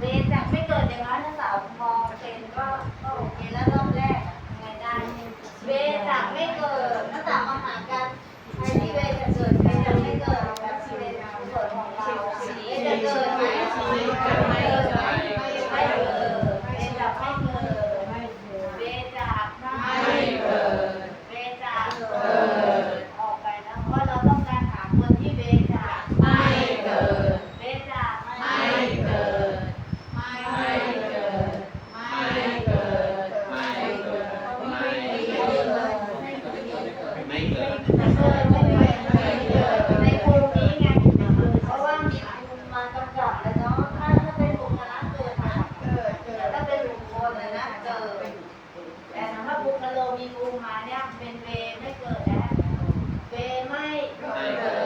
de este aspecto เกิด แต่สำหรับบุคโลมีภูมิมาเนี่ยเป็นเวไม่เกิดแล้วเวไม่เกิด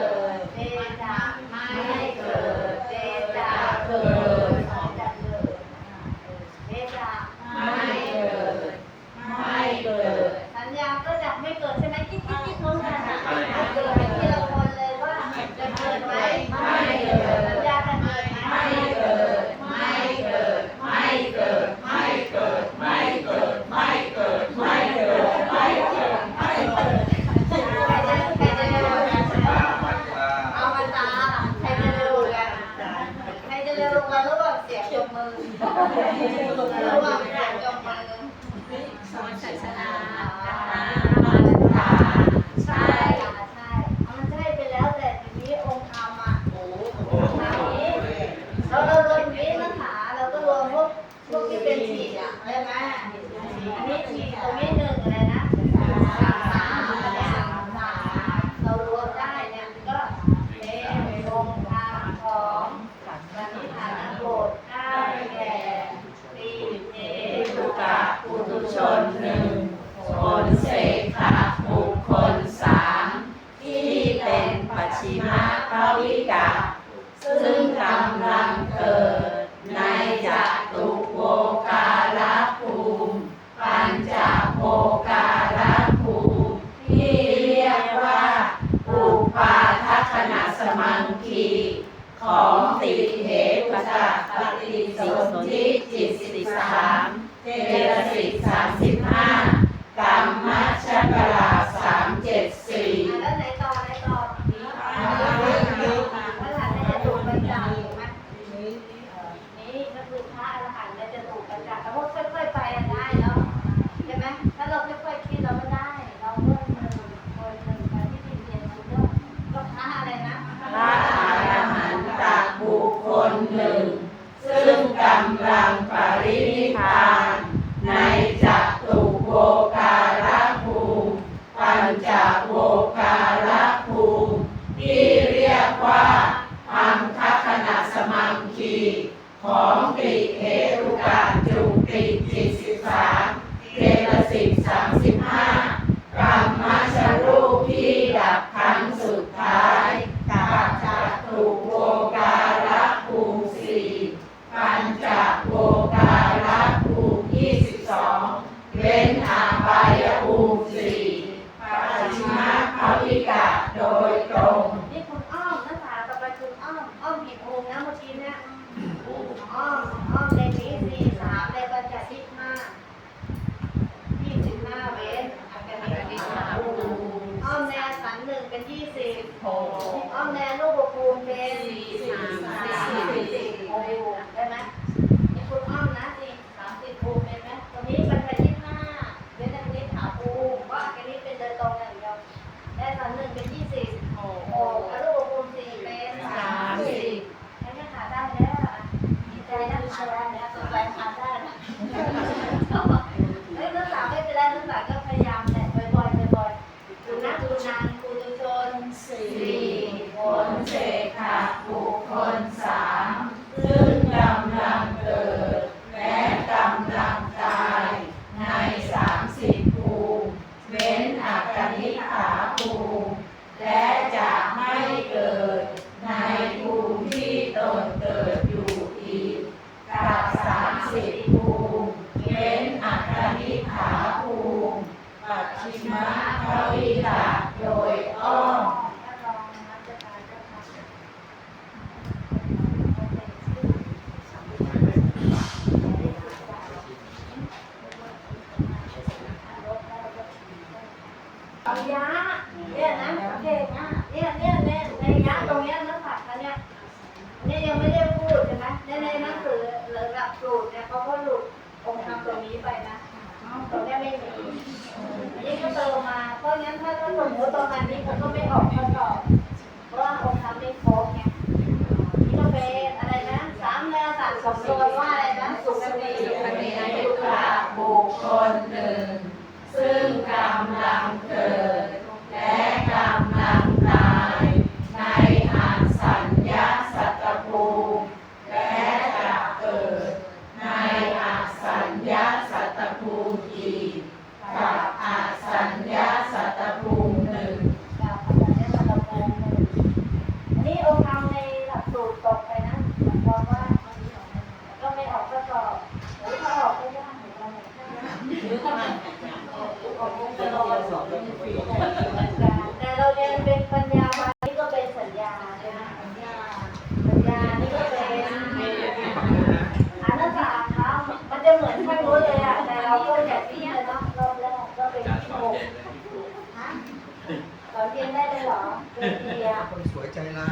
ของ ปัจฉิมภวิตาโดยอ้อมยะเนี่ยนะเก่งอะเนี่ยเนี่ยในยะตรงนี้นักผักเขาเนี่ยเนี่ยยังไม่ได้พูดใช่ไหมในในนังสือหรือหลักสูตรเนี่ยเขาก็หลุดองค์ทำตรงนี้ไปนะ ตัวแม่ไม่มีอันนี้ก็โมาเพราะงั้นถ้าถ้ามมติตอนนั้นนี้ผมก็ไม่ออกข้อสอบเพราะว่าองค์ทำไม่ครบไงนี่อะไรนะสามแล้วสามสองตัว่าอะไรนะสุขติอเนกะบุคคลหนึ่ง ซึ่งกำลังเกิด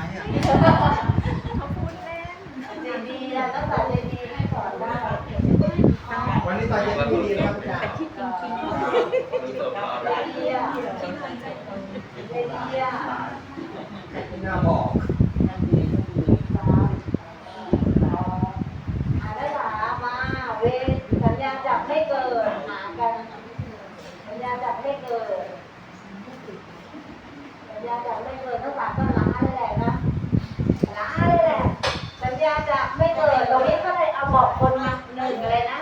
เยขาพูดเล่นเจดีย์นะต้องใส่เจดีย์ให้ก่อนได้วันนี้ตอนเย็ดีนะครับอาจารย์คิดจริงๆเจดีย์เจดีย์น่าบอสัญญาจับไม่เกิดหากันสัญญาจับไม่เกิดสัญญาจับไม่เกิดต้องากก็ จะไม่เกิดตรงนี้ก็เลยเอาบอกคนมาหนึ่งเลยนะ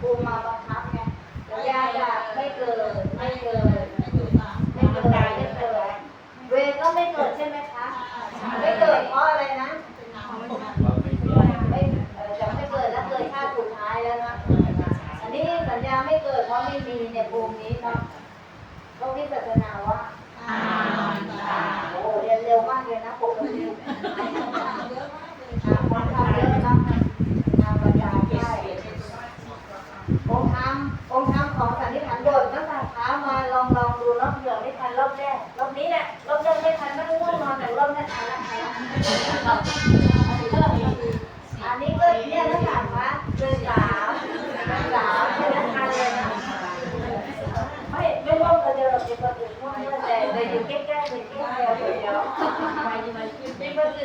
我妈妈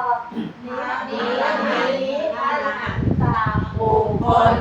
อบนี้นี้นี้พระรหันต์สามบุคคล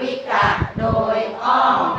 วิกะโดยอ้อม